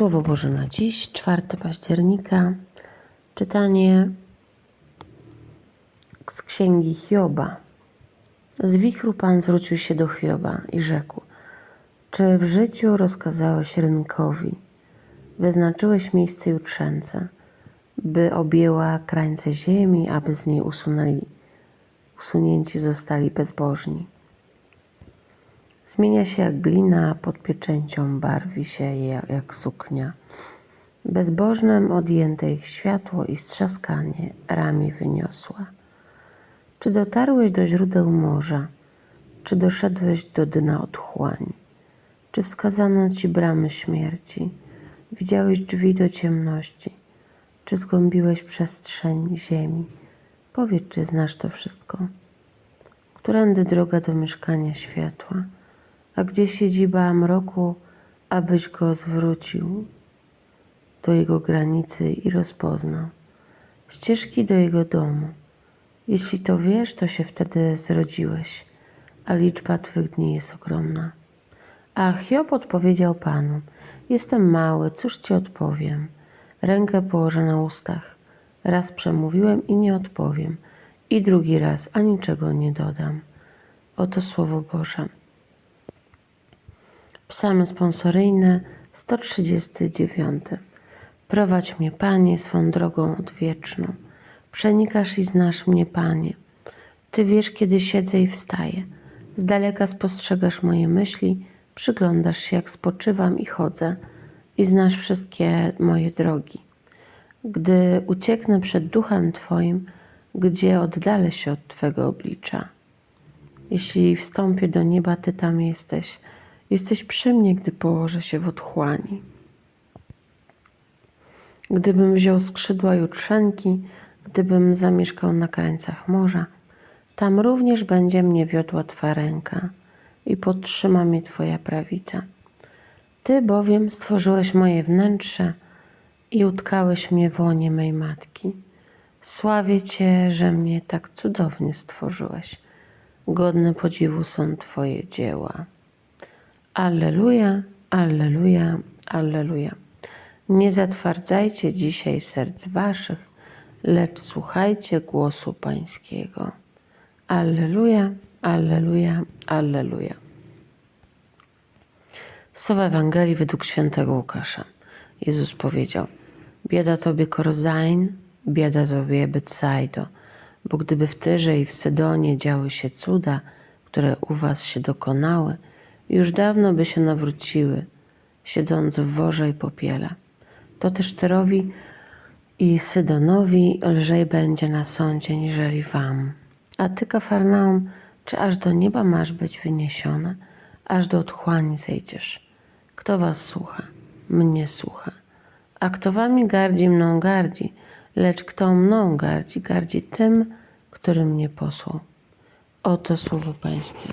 Słowo Boże na dziś, 4 października. Czytanie z księgi Hioba. Z wichru Pan zwrócił się do Hioba i rzekł: Czy w życiu rozkazałeś rynkowi, wyznaczyłeś miejsce jutrzęce, by objęła krańce ziemi, aby z niej usunęli, usunięci zostali bezbożni? Zmienia się jak glina, pod pieczęcią barwi się jak, jak suknia. Bezbożnym odjęte ich światło i strzaskanie ramię wyniosła. Czy dotarłeś do źródeł morza? Czy doszedłeś do dna otchłani? Czy wskazano ci bramy śmierci? Widziałeś drzwi do ciemności? Czy zgłębiłeś przestrzeń ziemi? Powiedz, czy znasz to wszystko? Którędy droga do mieszkania światła? A gdzie siedziba mroku, abyś go zwrócił do jego granicy i rozpoznał? Ścieżki do jego domu. Jeśli to wiesz, to się wtedy zrodziłeś, a liczba twych dni jest ogromna. A Hiob odpowiedział Panu: Jestem mały, cóż ci odpowiem? Rękę położę na ustach. Raz przemówiłem i nie odpowiem, i drugi raz, a niczego nie dodam. Oto słowo Boże. Psalmy sponsoryjne 139. Prowadź mnie, Panie, swą drogą odwieczną. Przenikasz i znasz mnie, Panie. Ty wiesz, kiedy siedzę i wstaję. Z daleka spostrzegasz moje myśli, przyglądasz się, jak spoczywam i chodzę, i znasz wszystkie moje drogi. Gdy ucieknę przed duchem Twoim, gdzie oddalę się od Twego oblicza. Jeśli wstąpię do nieba, Ty tam jesteś. Jesteś przy mnie, gdy położę się w otchłani. Gdybym wziął skrzydła jutrzenki, gdybym zamieszkał na krańcach morza, tam również będzie mnie wiodła Twa ręka i podtrzyma mnie Twoja prawica. Ty bowiem stworzyłeś moje wnętrze i utkałeś mnie w łonie mej matki. Sławię Cię, że mnie tak cudownie stworzyłeś. Godne podziwu są Twoje dzieła. Alleluja, alleluja, alleluja. Nie zatwardzajcie dzisiaj serc waszych, lecz słuchajcie głosu Pańskiego. Alleluja, alleluja, alleluja. Słowa Ewangelii według świętego Łukasza. Jezus powiedział: Biada tobie Korzain, biada tobie Betsaido, bo gdyby w Tyrze i w Sydonie działy się cuda, które u was się dokonały, już dawno by się nawróciły, siedząc w worze i popiele. To też Tyrowi i Sydonowi lżej będzie na sądzie niżeli wam. A ty, Kafarnaum, czy aż do nieba masz być wyniesiona, aż do otchłani zejdziesz? Kto was słucha? Mnie słucha. A kto wami gardzi, mną gardzi, lecz kto mną gardzi, gardzi tym, który mnie posłał. Oto słowo Pańskie.